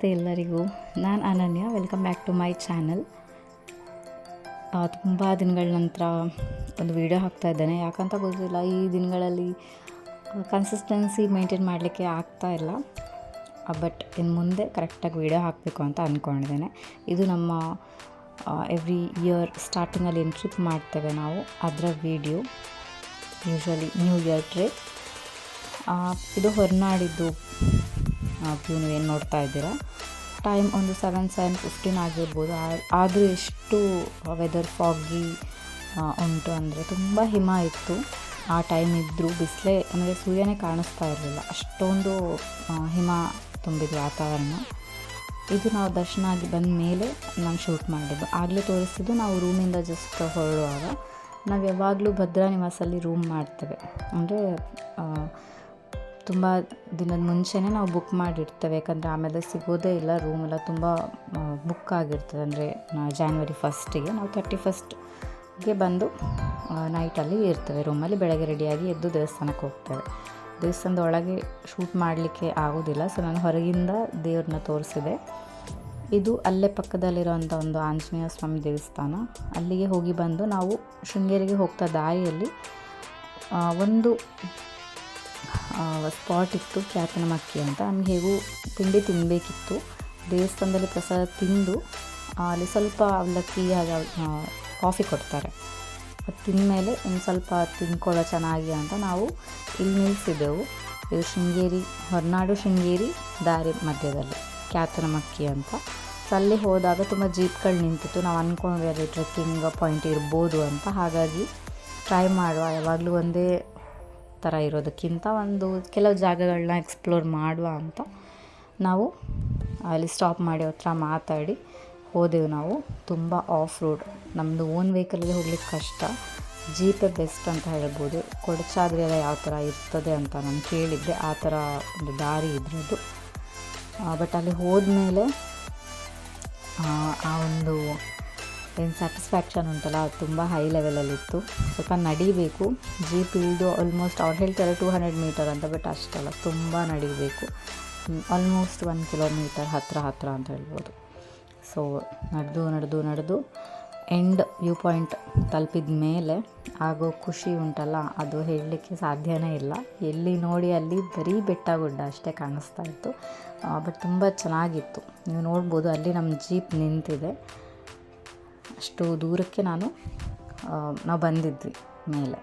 ನಮಸ್ತೆ ಎಲ್ಲರಿಗೂ. ನಾನು Ananya welcome back to my channel ತುಂಬ ದಿನಗಳ ನಂತರ ಒಂದು ವಿಡಿಯೋ ಹಾಕ್ತಾ ಇದ್ದೇನೆ. ಯಾಕಂತ ಗೊತ್ತಿಲ್ಲ, ಈ ದಿನಗಳಲ್ಲಿ ಕನ್ಸಿಸ್ಟೆನ್ಸಿ ಮೇಂಟೈನ್ ಮಾಡಲಿಕ್ಕೆ ಆಗ್ತಾ ಇಲ್ಲ. ಬಟ್ ಇನ್ನು ಮುಂದೆ ಕರೆಕ್ಟಾಗಿ ವಿಡಿಯೋ ಹಾಕಬೇಕು ಅಂತ ಅಂದ್ಕೊಂಡಿದ್ದೇನೆ ಇದು ನಮ್ಮ ಎವ್ರಿ ಇಯರ್ ಸ್ಟಾರ್ಟಿಂಗಲ್ಲಿ ಏನು ಟ್ರಿಪ್ ಮಾಡ್ತೇವೆ ನಾವು, ಅದರ video usually new year trip ಇದು ಹೊರನಾಡಿದ್ದು ವ್ಯೂ ಏನು ನೋಡ್ತಾ ಇದ್ದೀರಾ? ಟೈಮ್ ಒಂದು ಸೆವೆನ್ ಸೆವೆನ್ ಫಿಫ್ಟೀನ್ ಆಗಿರ್ಬೋದು. ಆದರೂ ಎಷ್ಟು ವೆದರ್ ಫಾಗಿ ಉಂಟು ಅಂದರೆ ತುಂಬ ಹಿಮ ಇತ್ತು. ಆ ಟೈಮ್ ಇದ್ದರೂ ಬಿಸಿಲೇ, ಅಂದರೆ ಸೂರ್ಯನೇ ಕಾಣಿಸ್ತಾ ಇರಲಿಲ್ಲ. ಅಷ್ಟೊಂದು ಹಿಮ ತುಂಬಿದ ವಾತಾವರಣ. ಇದು ನಾವು ದರ್ಶನ ಆಗಿ ಬಂದ ಮೇಲೆ ನಾನು ಶೂಟ್ ಮಾಡಿದ್ದು. ಆಗಲೇ ತೋರಿಸಿದ್ದು ನಾವು ರೂಮಿಂದ ಜಸ್ಟ್ ಹೊರಡುವಾಗ. ನಾವು ಯಾವಾಗಲೂ ಭದ್ರಾ ನಿವಾಸಲ್ಲಿ ರೂಮ್ ಮಾಡ್ತೇವೆ. ಅಂದರೆ ತುಂಬ ದಿನದ ಮುಂಚೆನೇ ನಾವು ಬುಕ್ ಮಾಡಿರ್ತೇವೆ. ಯಾಕಂದರೆ ಆಮೇಲೆ ಸಿಗೋದೇ ಇಲ್ಲ ರೂಮ್ ಎಲ್ಲ ತುಂಬ ಬುಕ್ ಆಗಿರ್ತದೆ. ಅಂದರೆ ಜಾನ್ವರಿ ಫಸ್ಟಿಗೆ ನಾವು ತರ್ಟಿ ಫಸ್ಟ್ಗೆ ಬಂದು ನೈಟಲ್ಲಿ ಇರ್ತೇವೆ. ರೂಮಲ್ಲಿ ಬೆಳಗ್ಗೆ ರೆಡಿಯಾಗಿ ಎದ್ದು ದೇವಸ್ಥಾನಕ್ಕೆ ಹೋಗ್ತೇವೆ. ದೇವಸ್ಥಾನದ ಒಳಗೆ ಶೂಟ್ ಮಾಡಲಿಕ್ಕೆ ಆಗೋದಿಲ್ಲ. ಸೊ ನಾನು ಹೊರಗಿಂದ ದೇವ್ರನ್ನ ತೋರಿಸಿದೆ. ಇದು ಅಲ್ಲೇ ಪಕ್ಕದಲ್ಲಿರುವಂಥ ಒಂದು ಆಂಜನೇಯ ಸ್ವಾಮಿ ದೇವಸ್ಥಾನ. ಅಲ್ಲಿಗೆ ಹೋಗಿ ಬಂದು ನಾವು ಶೃಂಗೇರಿಗೆ ಹೋಗ್ತಾ ದಾರಿಯಲ್ಲಿ ಒಂದು ಸ್ಪಾಟ್ ಇತ್ತು ಕ್ಯಾತನಮಕ್ಕಿ ಅಂತ. ನಮ್ಗೆ ಹೇಗೂ ತಿಂಡಿ ತಿನ್ನಬೇಕಿತ್ತು ದೇವಸ್ಥಾನದಲ್ಲಿ ಪ್ರಸಾದ ತಿಂದು ಅಲ್ಲಿ ಸ್ವಲ್ಪ ಅವಲಕ್ಕಿ, ಹಾಗೆ ಕಾಫಿ ಕೊಡ್ತಾರೆ. ಅದು ತಿಂದಮೇಲೆ ಇನ್ನು ಸ್ವಲ್ಪ ತಿನ್ಕೊಳ್ಳೋ ಚೆನ್ನಾಗಿ ಅಂತ ನಾವು ಇಲ್ಲಿ ನಿಲ್ಲಿಸಿದ್ದೆವು ಇದು ಶೃಂಗೇರಿ, ಹೊರನಾಡು ಶೃಂಗೇರಿ ದಾರಿ ಮಧ್ಯದಲ್ಲಿ ಕ್ಯಾತನಮಕ್ಕಿ ಅಂತ. ಅಲ್ಲಿ ಹೋದಾಗ ತುಂಬ ಜೀಪ್ಗಳು ನಿಂತಿತ್ತು. ನಾವು ಅಂದ್ಕೊಂಡ್ವಿ ಅಲ್ಲಿ ಟ್ರೆಕ್ಕಿಂಗ್ ಪಾಯಿಂಟ್ ಇರ್ಬೋದು ಅಂತ. ಹಾಗಾಗಿ ಟ್ರೈ ಮಾಡುವ. ಯಾವಾಗಲೂ ಒಂದೇ ಥರ ಇರೋದಕ್ಕಿಂತ ಒಂದು ಕೆಲವು ಜಾಗಗಳನ್ನ ಎಕ್ಸ್ಪ್ಲೋರ್ ಮಾಡುವ ಅಂತ ನಾವು ಅಲ್ಲಿ ಸ್ಟಾಪ್ ಮಾಡಿ ಹತ್ರ ಮಾತಾಡಿ ಹೋದೆವು ನಾವು. ತುಂಬ ಆಫ್ ರೋಡ್ ನಮ್ಮದು ಓನ್ ವೆಹಿಕಲಲ್ಲಿ ಹೋಗ್ಲಿಕ್ಕೆ ಕಷ್ಟ. ಜೀಪೇ ಬೆಸ್ಟ್ ಅಂತ ಹೇಳ್ಬೋದು. ಕೊಡಚಾದ್ರಿ ಎಲ್ಲ ಯಾವ ಥರ ಇರ್ತದೆ ಅಂತ ನಾನು ಕೇಳಿದ್ದೆ. ಆ ಥರ ಒಂದು ದಾರಿ ಇದ್ರದ್ದು. ಬಟ್ ಅಲ್ಲಿ ಹೋದ ಮೇಲೆ ಆ ಒಂದು ಏನು ಸ್ಯಾಟಿಸ್ಫ್ಯಾಕ್ಷನ್ ಉಂಟಲ್ಲ ಅದು ತುಂಬ ಹೈ ಲೆವೆಲಲ್ಲಿತ್ತು ಸ್ವಲ್ಪ ನಡಿಬೇಕು. ಜೀಪ್ ಇಳಿದು ಆಲ್ಮೋಸ್ಟ್ ಅವ್ರು ಹೇಳ್ತಾರೆ ಟೂ ಹಂಡ್ರೆಡ್ ಮೀಟರ್ ಅಂತ ಬಟ್ ಅಷ್ಟಲ್ಲ, ತುಂಬ ನಡಿಬೇಕು. ಆಲ್ಮೋಸ್ಟ್ ಒನ್ ಕಿಲೋಮೀಟರ್ ಹತ್ತಿರ ಹತ್ತಿರ ಅಂತ ಹೇಳ್ಬೋದು. ಸೊ ನಡೆದು ನಡೆದು ನಡೆದು ಎಂಡ್ ವ್ಯೂ ಪಾಯಿಂಟ್ ತಲುಪಿದ ಮೇಲೆ ಆಗೋ ಖುಷಿ ಉಂಟಲ್ಲ, ಅದು ಹೇಳಲಿಕ್ಕೆ ಸಾಧ್ಯನೇ ಇಲ್ಲ. ಎಲ್ಲಿ ನೋಡಿ ಅಲ್ಲಿ ಬರೀ ಬೆಟ್ಟ ಗುಡ್ಡ ಅಷ್ಟೇ ಕಾಣಿಸ್ತಾ ಇತ್ತು. ಬಟ್ ತುಂಬ ಚೆನ್ನಾಗಿತ್ತು. ನೀವು ನೋಡ್ಬೋದು, ಅಲ್ಲಿ ನಮ್ಮ ಜೀಪ್ ನಿಂತಿದೆ. ಅಷ್ಟು ದೂರಕ್ಕೆ ನಾನು ನಾವು ಬಂದಿದ್ವಿ ಮೇಲೆ.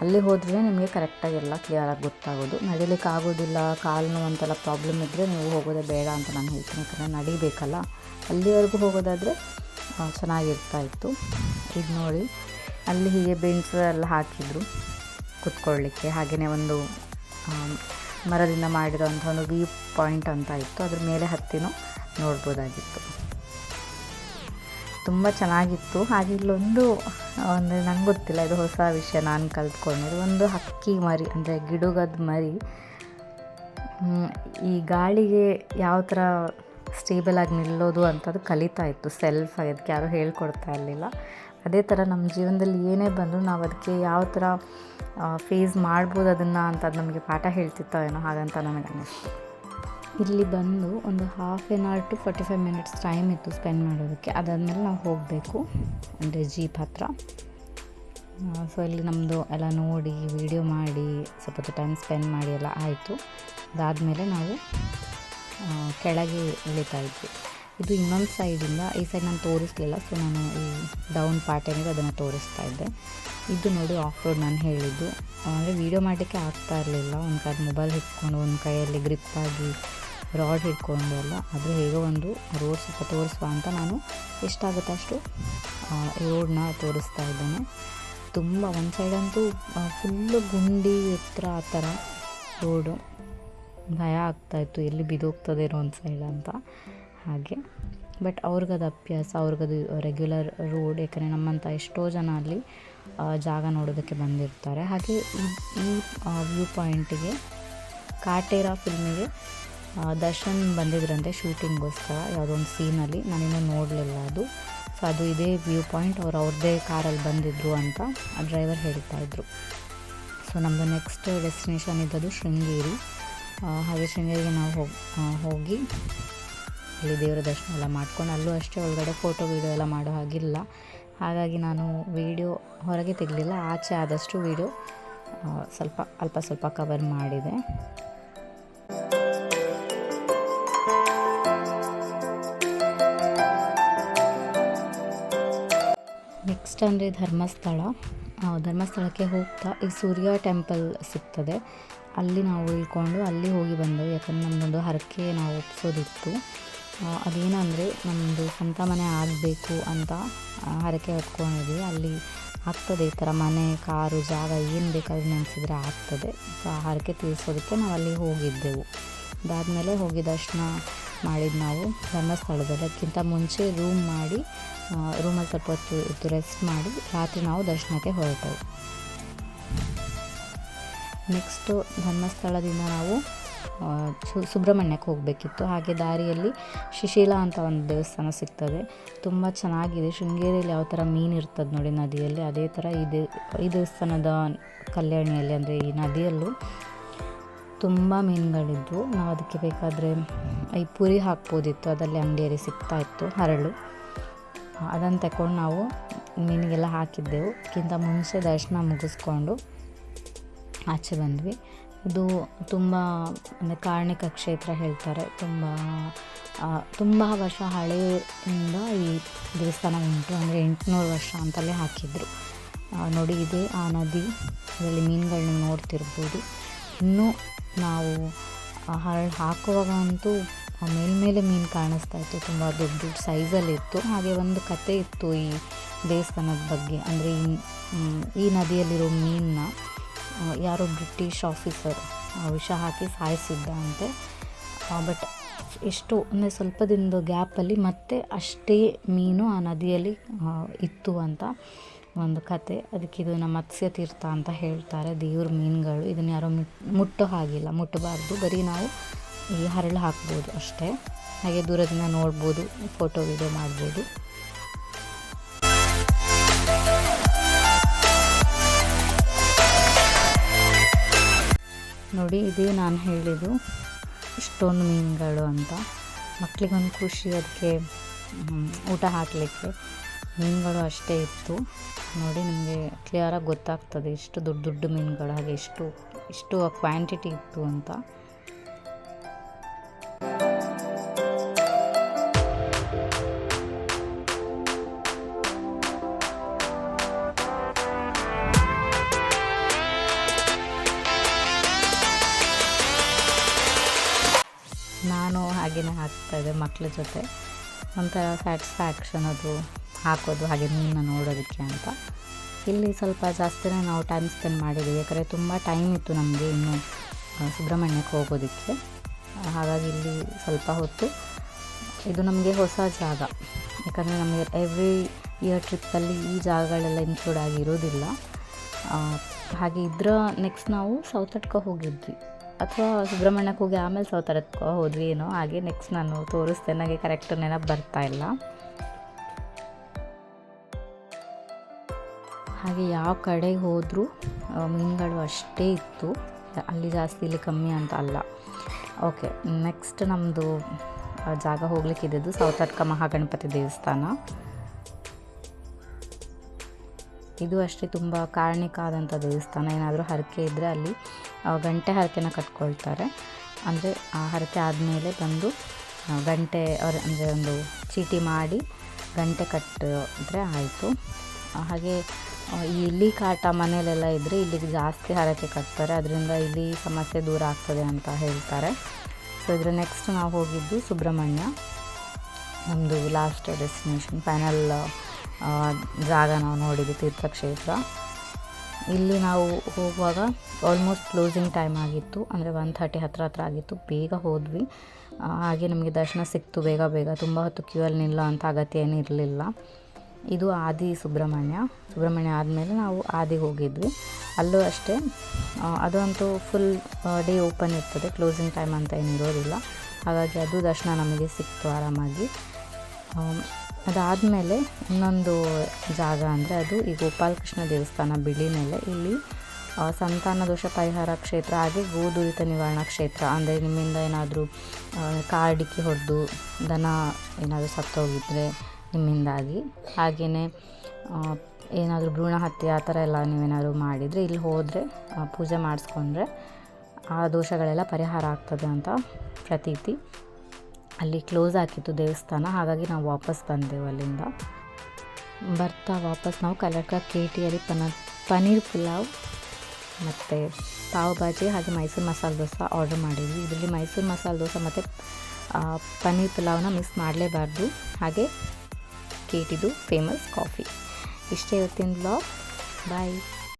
ಅಲ್ಲಿ ಹೋದರೆ ನಿಮಗೆ ಕರೆಕ್ಟಾಗಿ ಎಲ್ಲ ಕ್ಲಿಯರಾಗಿ ಗೊತ್ತಾಗೋದು. ನಡಿಲಿಕ್ಕೆ ಆಗೋದಿಲ್ಲ, ಕಾಲು ನೋವು ಪ್ರಾಬ್ಲಮ್ ಇದ್ದರೆ ನೀವು ಹೋಗೋದೇ ಬೇಡ ಅಂತ ನಾನು ಹೇಳ್ತೀನಿ. ಯಾಕಂದರೆ ನಡಿಬೇಕಲ್ಲ. ಅಲ್ಲಿವರೆಗೂ ಹೋಗೋದಾದರೆ ಚೆನ್ನಾಗಿರ್ತಾ ಇತ್ತು. ಈಗ ನೋಡಿ, ಅಲ್ಲಿ ಹೀಗೆ ಬೆಂಚ್ ಎಲ್ಲ ಹಾಕಿದರು ಕುತ್ಕೊಳ್ಳಿಕ್ಕೆ. ಹಾಗೆಯೇ ಒಂದು ಮರದಿಂದ ಮಾಡಿರೋಂಥ ಒಂದು ವ್ಯೂ ಪಾಯಿಂಟ್ ಅಂತ ಇತ್ತು. ಅದ್ರ ಮೇಲೆ ಹತ್ತಿನೂ ನೋಡ್ಬೋದಾಗಿತ್ತು. ತುಂಬ ಚೆನ್ನಾಗಿತ್ತು. ಹಾಗೆ ಇಲ್ಲೊಂದು ಅಂದರೆ ನಂಗೆ ಗೊತ್ತಿಲ್ಲ ಇದು ಹೊಸ ವಿಷಯ ನಾನು ಕಲ್ತ್ಕೊಂಡಿದ್ದು. ಒಂದು ಹಕ್ಕಿ ಮರಿ, ಅಂದರೆ ಗಿಡುಗದ ಮರಿ. ಈ ಗಾಳಿಗೆ ಯಾವ ಥರ ಸ್ಟೇಬಲ್ ಆಗಿ ನಿಲ್ಲೋದು ಅಂತದ್ದು ಕಲಿತಾ ಇತ್ತು. ಸೆಲ್ಫ್ ಅದಕ್ಕೆ ಯಾರೂ ಹೇಳ್ಕೊಡ್ತಾ ಇರಲಿಲ್ಲ. ಅದೇ ಥರ ನಮ್ಮ ಜೀವನದಲ್ಲಿ ಏನೇ ಬಂದರೂ ನಾವು ಅದಕ್ಕೆ ಯಾವ ಥರ ಫೇಸ್ ಮಾಡ್ಬೋದು ಅದನ್ನು ಅಂತ ಅದು ನಮಗೆ ಪಾಠ ಹೇಳ್ತಿತ್ತೋ ಏನೋ ಹಾಗಂತ ನನಗೆ ಅನ್ನಿಸ್ತು ಇಲ್ಲಿ ಬಂದು ಒಂದು half an hour to forty five minutes time ಇತ್ತು ಸ್ಪೆಂಡ್ ಮಾಡೋದಕ್ಕೆ. ಅದಾದಮೇಲೆ ನಾವು ಹೋಗಬೇಕು ಅಂದರೆ ಜೀಪ್ ಹತ್ರ. ಸೊ ಇಲ್ಲಿ ನಮ್ಮದು ಎಲ್ಲ ನೋಡಿ ವಿಡಿಯೋ ಮಾಡಿ, ಸ್ವಲ್ಪ ಟೈಮ್ ಸ್ಪೆಂಡ್ ಮಾಡಿ ಎಲ್ಲ ಆಯಿತು. ಅದಾದಮೇಲೆ ನಾವು ಕೆಳಗೆ ಇಳಿತಾ ಇದ್ವಿ. ಇದು ಇನ್ನೊಂದು ಸೈಡಿಂದ, ಈ ಸೈಡ್ ನಾನು ತೋರಿಸ್ಲಿಲ್ಲ ಸೊ ನಾನು ಈ ಡೌನ್ ಪಾರ್ಟ್ ಏನಿದೆ ಅದನ್ನು ತೋರಿಸ್ತಾ ಇದ್ದೆ. ಇದು ನೋಡಿ ಆಫ್ ರೋಡ್ ನಾನು ಹೇಳಿದ್ದು. ಅಂದರೆ ವೀಡಿಯೋ ಮಾಡಲಿಕ್ಕೆ ಆಗ್ತಾ ಇರಲಿಲ್ಲ. ಒಂದು ಕೈ ಮೊಬೈಲ್ ಹಿಡ್ಕೊಂಡು, ಒಂದು ಕೈಯಲ್ಲಿ ಗ್ರಿಪ್ ಆಗಿ ರಾಡ್ ಹಿಡ್ಕೊಂಡು ಎಲ್ಲ. ಅದು ಹೇಗೋ ಒಂದು ರೋಡ್ ಸ್ವಲ್ಪ ತೋರಿಸುವ ಅಂತ ನಾನು ಎಷ್ಟಾಗುತ್ತೆ ಅಷ್ಟು. ರೋಡ್ನ ತೋರಿಸ್ತಾ ಇದ್ದೇನೆ. ತುಂಬ ಒಂದು ಸೈಡಂತೂ ಫುಲ್ಲು ಗುಂಡಿ ಎತ್ತರ ಆ ಥರ ರೋಡು ಭಯ ಆಗ್ತಾಯಿತ್ತು ಎಲ್ಲಿ ಬಿದೋಗ್ತದೆ ಇರೋ ಒಂದು ಸೈಡ್ ಅಂತ. ಹಾಗೆ. ಬಟ್ ಅವ್ರಿಗದು ಅಭ್ಯಾಸ, ಅವ್ರಿಗದು ರೆಗ್ಯುಲರ್ ರೋಡ್ ಯಾಕಂದರೆ ನಮ್ಮಂಥ ಎಷ್ಟೋ ಜನ ಅಲ್ಲಿ ಜಾಗ ನೋಡೋದಕ್ಕೆ ಬಂದಿರ್ತಾರೆ. ಹಾಗೆ ಈ ವ್ಯೂ ಪಾಯಿಂಟಿಗೆ ಕಾಟೇರ ಫಿಲ್ಮಿಗೆ ದರ್ಶನ್ ಬಂದಿದ್ರಂತೆ ಶೂಟಿಂಗ್ಗೋಸ್ಕರ ಯಾವುದೋ ಒಂದು ಸೀನಲ್ಲಿ ನಾನಿನ್ನೂ ನೋಡಲಿಲ್ಲ ಅದು. ಸೊ ಅದು ಇದೇ ವ್ಯೂ ಪಾಯಿಂಟ್ ಅವ್ರು ಅವ್ರದ್ದೇ ಕಾರಲ್ಲಿ ಬಂದಿದ್ದರು ಅಂತ ಆ ಡ್ರೈವರ್ ಹೇಳ್ತಾ ಇದ್ರು. ಸೊ ನಮ್ಮದು ನೆಕ್ಸ್ಟ್ ಡೆಸ್ಟಿನೇಷನ್ ಇದ್ದದು ಶೃಂಗೇರಿ. ಹಾಗೆ ಶೃಂಗೇರಿಗೆ ನಾವು ಹೋಗಿ ಅಲ್ಲಿ ದೇವರ ದರ್ಶನ ಎಲ್ಲ ಮಾಡ್ಕೊಂಡು ಅಲ್ಲೂ ಅಷ್ಟೇ ಒಳಗಡೆ ಫೋಟೋ ವೀಡಿಯೋ ಎಲ್ಲ ಮಾಡೋ ಹಾಗಿಲ್ಲ. ಹಾಗಾಗಿ ನಾನು ವೀಡಿಯೋ ಹೊರಗೆ ತೆಗಲಿಲ್ಲ ಆಚೆ ಆದಷ್ಟು ವೀಡಿಯೋ ಸ್ವಲ್ಪ ಅಲ್ಪ ಸ್ವಲ್ಪ ಕವರ್ ಮಾಡಿದೆ. ನೆಕ್ಸ್ಟ್ ಅಂದರೆ ಧರ್ಮಸ್ಥಳ. ಧರ್ಮಸ್ಥಳಕ್ಕೆ ಹೋಗ್ತಾ ಈ ಸೂರ್ಯ ಟೆಂಪಲ್ ಸಿಗ್ತದೆ. ಅಲ್ಲಿ ನಾವು ಇಳ್ಕೊಂಡು ಅಲ್ಲಿ ಹೋಗಿ ಬಂದೆವು ಯಾಕಂದ್ರೆ ನಮ್ಮದೊಂದು ಹರಕೆ ನಾವು ಒಪ್ಸೋದಿತ್ತು. ಆ, ಅದೇನಂದರೆ ನಮ್ಮದು ಸ್ವಂತ ಮನೆ ಆಗಬೇಕು ಅಂತ ಹರಕೆ ಹೊತ್ಕೊಂಡಿದ್ವಿ. ಅಲ್ಲಿ ಆಗ್ತದೆ ಈ ಥರ ಮನೆ, ಕಾರು, ಜಾಗ ಏನು ಬೇಕಾದ್ರೂ ನೆನೆಸಿದ್ರೆ ಆಗ್ತದೆ. ಸೊ ಆ ಹರಕೆ ತೀರಿಸೋದಕ್ಕೆ ನಾವು ಅಲ್ಲಿ ಹೋಗಿದ್ದೆವು. ಅದಾದಮೇಲೆ ಹೋಗಿ ದರ್ಶನ ಮಾಡಿದ್ದು ನಾವು ಧರ್ಮಸ್ಥಳದಲ್ಲಿ. ಅದಕ್ಕಿಂತ ಮುಂಚೆ ರೂಮ್ ಮಾಡಿ ರೂಮಲ್ಲಿ ಸ್ವಲ್ಪ ಹೊತ್ತು ಇತ್ತು ರೆಸ್ಟ್ ಮಾಡಿ ರಾತ್ರಿ ನಾವು ದರ್ಶನಕ್ಕೆ ಹೊರಟೆವು. ನೆಕ್ಸ್ಟು ಧರ್ಮಸ್ಥಳದಿಂದ ನಾವು ಸು- ಸುಬ್ರಹ್ಮಣ್ಯಕ್ಕೆ ಹೋಗಬೇಕಿತ್ತು. ಹಾಗೆ ದಾರಿಯಲ್ಲಿ ಶಿಶಿಲ ಅಂತ ಒಂದು ದೇವಸ್ಥಾನ ಸಿಗ್ತದೆ. ತುಂಬ ಚೆನ್ನಾಗಿದೆ. ಶೃಂಗೇರಿಯಲ್ಲಿ ಯಾವ ಥರ ಮೀನು ಇರ್ತದೆ ನೋಡಿ ನದಿಯಲ್ಲಿ, ಅದೇ ಥರ ಇದು ಈ ದೇವಸ್ಥಾನದ ಕಲ್ಯಾಣಿಯಲ್ಲಿ, ಅಂದರೆ ಈ ನದಿಯಲ್ಲೂ ತುಂಬ ಮೀನುಗಳಿದ್ವು. ನಾವು ಅದಕ್ಕೆ ಬೇಕಾದರೆ ಈ ಪುರಿ ಹಾಕ್ಬೋದಿತ್ತು. ಅದರಲ್ಲಿ ಅಂಗಡಿಯಲ್ಲಿ ಸಿಗ್ತಾ ಇತ್ತು, ಹರಳು. ಅದನ್ನು ತಗೊಂಡು ನಾವು ಮೀನಿಗೆಲ್ಲ ಹಾಕಿದ್ದೆವು. ಕಿಂತ ಮುಂಚೆ ದರ್ಶನ ಮುಗಿಸ್ಕೊಂಡು ಆಚೆ ಬಂದ್ವಿ. ಇದು ತುಂಬ, ಅಂದರೆ ಕಾರ್ಣಿಕ ಕ್ಷೇತ್ರ ಹೇಳ್ತಾರೆ. ತುಂಬ ತುಂಬ ವರ್ಷ ಹಳೆಯಿಂದ ಈ ದೇವಸ್ಥಾನ ಉಂಟು. ಅಂದರೆ ಎಂಟುನೂರು ವರ್ಷ ಅಂತಲೇ ಹಾಕಿದ್ರು. ನೋಡಿ ಇದೆ ಆ ನದಿ. ಅದರಲ್ಲಿ ಮೀನುಗಳನ್ನ ನೋಡ್ತಿರ್ಬೋದು. ಇನ್ನೂ ನಾವು ಹರಳು ಹಾಕುವಾಗ ಅಂತೂ ಮೇಲ್ಮೇಲೆ ಮೀನು ಕಾಣಿಸ್ತಾ ಇತ್ತು. ತುಂಬ ದೊಡ್ಡ ದೊಡ್ಡ ಸೈಜಲ್ಲಿ ಇತ್ತು. ಹಾಗೆ ಒಂದು ಕತೆ ಇತ್ತು ಈ ದೇವಸ್ಥಾನದ ಬಗ್ಗೆ. ಅಂದರೆ ಈ ನದಿಯಲ್ಲಿರೋ ಮೀನನ್ನ ಯಾರೋ ಬ್ರಿಟಿಷ್ ಆಫೀಸರ್ ವಿಷ ಹಾಕಿ ಸಾಯಿಸಿದ್ದ ಅಂತೆ ಬಟ್ ಎಷ್ಟು, ಅಂದರೆ ಸ್ವಲ್ಪ ದಿನದ ಗ್ಯಾಪಲ್ಲಿ ಮತ್ತೆ ಅಷ್ಟೇ ಮೀನು ಆ ನದಿಯಲ್ಲಿ ಇತ್ತು ಅಂತ ಒಂದು ಕತೆ. ಅದಕ್ಕೆ ಇದನ್ನು ಮತ್ಸ್ಯ ತೀರ್ಥ ಅಂತ ಹೇಳ್ತಾರೆ, ದೇವ್ರ ಮೀನುಗಳು. ಇದನ್ನು ಯಾರೋ ಮುಟ್ ಮುಟ್ಟೋ ಹಾಗಿಲ್ಲ, ಮುಟ್ಟಬಾರ್ದು. ಬರೀ ನಾವು ಈ ಹರಳು ಹಾಕ್ಬೋದು ಅಷ್ಟೇ. ಹಾಗೆ ದೂರದಿಂದ ನೋಡ್ಬೋದು, ಫೋಟೋ, ವಿಡಿಯೋ ಮಾಡ್ಬೋದು. ನೋಡಿ ಇದೇ ನಾನು ಹೇಳಿದ್ದು. ಇಷ್ಟೊಂದು ಮೀನುಗಳು ಅಂತ. ಮಕ್ಕಳಿಗೊಂದು ಖುಷಿ ಅದಕ್ಕೆ ಊಟ ಹಾಕಲಿಕ್ಕೆ. ಮೀನುಗಳು ಅಷ್ಟೇ ಇತ್ತು. ನೋಡಿ ನಿಮಗೆ ಕ್ಲಿಯರಾಗಿ ಗೊತ್ತಾಗ್ತದೆ. ಎಷ್ಟು ದೊಡ್ಡ ದೊಡ್ಡ ಮೀನುಗಳು ಹಾಗೆ ಎಷ್ಟು, ಇಷ್ಟು ಕ್ವಾಂಟಿಟಿ ಇತ್ತು ಅಂತ. ಹಾಗೆಯೇ ಇದೆ ಮಕ್ಕಳ ಜೊತೆ. ಒಂಥರ ಸ್ಯಾಟಿಸ್ಫ್ಯಾಕ್ಷನ್ ಅದು ಹಾಕೋದು, ಹಾಗೆ ಮೀನನ್ನ ನೋಡೋದಕ್ಕೆ ಅಂತ. ಇಲ್ಲಿ ಸ್ವಲ್ಪ ಜಾಸ್ತಿನೇ ನಾವು ಟೈಮ್ ಸ್ಪೆಂಡ್ ಮಾಡಿದ್ದೀವಿ. ಯಾಕಂದರೆ ತುಂಬ ಟೈಮ್ ಇತ್ತು ನಮಗೆ ಇನ್ನು ಸುಬ್ರಹ್ಮಣ್ಯಕ್ಕೆ ಹೋಗೋದಕ್ಕೆ. ಹಾಗಾಗಿ ಇಲ್ಲಿ ಸ್ವಲ್ಪ ಹೊತ್ತು ಇದು ನಮಗೆ ಹೊಸ ಜಾಗ. ಯಾಕಂದರೆ ನಮಗೆ ಎವ್ರಿ ಇಯರ್ ಟ್ರಿಪ್ಪಲ್ಲಿ ಈ ಜಾಗಗಳೆಲ್ಲ ಇನ್ಕ್ಲೂಡ್ ಆಗಿರೋದಿಲ್ಲ ಹಾಗೆ ಇದರ ನೆಕ್ಸ್ಟ್ ನಾವು ಸೌತಡ್ಕ ಹೋಗಿದ್ವಿ. ಅಥವಾ ಸುಬ್ರಹ್ಮಣ್ಯಕ್ಕೆ ಹೋಗಿ ಆಮೇಲೆ ಸೌತರತ್ಕೊ ಹೋದ್ವಿ ಏನೋ, ಹಾಗೆ ನೆಕ್ಸ್ಟ್ ನಾನು ತೋರಿಸ್ತೇನೆ, ನನಗೆ ಕರೆಕ್ಟ್ ನೆನಪು ಬರ್ತಾ ಇಲ್ಲ. ಹಾಗೆ ಯಾವ ಕಡೆಗೆ ಹೋದರೂ ಮೀನುಗಳು ಅಷ್ಟೇ ಇತ್ತು. ಅಲ್ಲಿ ಜಾಸ್ತಿ ಇಲ್ಲಿ ಕಮ್ಮಿ ಅಂತ ಅಲ್ಲ. ಓಕೆ ನೆಕ್ಸ್ಟ್ ನಮ್ಮದು ಜಾಗ ಹೋಗ್ಲಿಕ್ಕಿದ್ದು ಸೌತಡ್ಕ ಮಹಾಗಣಪತಿ ದೇವಸ್ಥಾನ. ಇದು ಅಷ್ಟೇ ತುಂಬ ಕಾರಣಿಕ ಆದಂಥ ದೇವಸ್ಥಾನ. ಏನಾದರೂ ಹರಕೆ ಇದ್ದರೆ ಅಲ್ಲಿ ಗಂಟೆ ಹರಕೆನ ಕಟ್ಕೊಳ್ತಾರೆ. ಅಂದರೆ ಆ ಹರಕೆ ಆದಮೇಲೆ ಬಂದು ಗಂಟೆ ಅವ್ರ, ಅಂದರೆ ಒಂದು ಚೀಟಿ ಮಾಡಿ ಗಂಟೆ ಕಟ್ಟಿದ್ರೆ ಆಯಿತು. ಹಾಗೆ ಈ ಇಲಿ ಕಾಟ ಮನೆಯಲ್ಲೆಲ್ಲ ಇದ್ದರೆ ಇಲ್ಲಿಗೆ ಜಾಸ್ತಿ ಹರಕೆ ಕಟ್ತಾರೆ. ಅದರಿಂದ ಇಲ್ಲಿ ಸಮಸ್ಯೆ ದೂರ ಆಗ್ತದೆ ಅಂತ ಹೇಳ್ತಾರೆ. ಸೊ ಇದರ ನೆಕ್ಸ್ಟ್ ನಾವು ಹೋಗಿದ್ದು ಸುಬ್ರಹ್ಮಣ್ಯ. ನಮ್ಮದು ಲಾಸ್ಟ್ ಡೆಸ್ಟಿನೇಷನ್ ಫೈನಲ್ ಜಾಗ ನಾವು ನೋಡಿದ್ದು ತೀರ್ಥಕ್ಷೇತ್ರ. ಇಲ್ಲಿ ನಾವು ಹೋಗುವಾಗ ಆಲ್ಮೋಸ್ಟ್ ಕ್ಲೋಸಿಂಗ್ ಟೈಮ್ ಆಗಿತ್ತು. ಅಂದರೆ ಒನ್ ಥರ್ಟಿ ಹತ್ರ ಹತ್ರ ಆಗಿತ್ತು. ಬೇಗ ಹೋದ್ವಿ. ಹಾಗೆ ನಮಗೆ ದರ್ಶನ ಸಿಕ್ತು ಬೇಗ ಬೇಗ. ತುಂಬ ಹೊತ್ತು ಕ್ಯೂ ಅಲ್ಲಿ ನಿಲ್ಲೋ ಅಂಥ ಅಗತ್ಯ ಏನೂ ಇರಲಿಲ್ಲ. ಇದು ಆದಿ ಸುಬ್ರಹ್ಮಣ್ಯ. ಸುಬ್ರಹ್ಮಣ್ಯ ಆದಮೇಲೆ ನಾವು ಆದಿ ಹೋಗಿದ್ವಿ. ಅಲ್ಲೂ ಅಷ್ಟೇ ಅದಂತೂ ಫುಲ್ ಡೇ ಓಪನ್ ಇರ್ತದೆ. ಕ್ಲೋಸಿಂಗ್ ಟೈಮ್ ಅಂತ ಏನು ಇರೋದಿಲ್ಲ. ಹಾಗಾಗಿ ಅದು ದರ್ಶನ ನಮಗೆ ಸಿಕ್ತು ಆರಾಮಾಗಿ. ಅದಾದಮೇಲೆ ಇನ್ನೊಂದು ಜಾಗ ಅಂದರೆ ಅದು ಈ ಗೋಪಾಲಕೃಷ್ಣ ದೇವಸ್ಥಾನ ಬಿಳಿ ಮೇಲೆ. ಇಲ್ಲಿ ಸಂತಾನ ದೋಷ ಪರಿಹಾರ ಕ್ಷೇತ್ರ ಹಾಗೆ ಗೋದುರಿತ ನಿವಾರಣಾ ಕ್ಷೇತ್ರ. ಅಂದರೆ ನಿಮ್ಮಿಂದ ಏನಾದರೂ ಕಾಡಿಕ್ಕಿ ಹೊಡೆದು ದನ ಏನಾದರೂ ಸತ್ತೋಗಿದ್ರೆ ನಿಮ್ಮಿಂದಾಗಿ. ಹಾಗೆಯೇ ಏನಾದರೂ ಭ್ರೂಣ ಹತ್ಯೆ ಆ ಥರ ಎಲ್ಲ ನೀವೇನಾದರೂ ಮಾಡಿದರೆ, ಇಲ್ಲಿ ಹೋದರೆ ಪೂಜೆ ಮಾಡಿಸ್ಕೊಂಡ್ರೆ ಆ ದೋಷಗಳೆಲ್ಲ ಪರಿಹಾರ ಆಗ್ತದೆ ಅಂತ ಪ್ರತೀತಿ. ಅಲ್ಲಿ ಕ್ಲೋಸ್ ಆಗಿತ್ತು ದೇವಸ್ಥಾನ ಹಾಗಾಗಿ ನಾವು ವಾಪಸ್ ಬಂದೆವು ಅಲ್ಲಿಂದ. ಬರ್ತಾ ವಾಪಸ್ ನಾವು ಕಲರ್ಕ ಕೆ ಟಿಯಲ್ಲಿ ಪನ ಪನೀರ್ ಪುಲಾವ್ ಮತ್ತು ಪಾವ್ ಭಾಜಿ ಹಾಗೆ ಮೈಸೂರು ಮಸಾಲೆ ದೋಸೆ ಆರ್ಡರ್ ಮಾಡಿದ್ವಿ. ಇದರಲ್ಲಿ ಮೈಸೂರು ಮಸಾಲೆ ದೋಸೆ ಮತ್ತು ಆ, ಪನ್ನೀರ್ ಪುಲಾವ್ನ ಮಿಸ್ ಮಾಡಲೇಬಾರ್ದು. ಹಾಗೆ ಕೆ ಟಿದು ಫೇಮಸ್ ಕಾಫಿ ಇಷ್ಟೇ ಇವತ್ತಿನ ಬ್ಲಾಗ್ ಬಾಯ್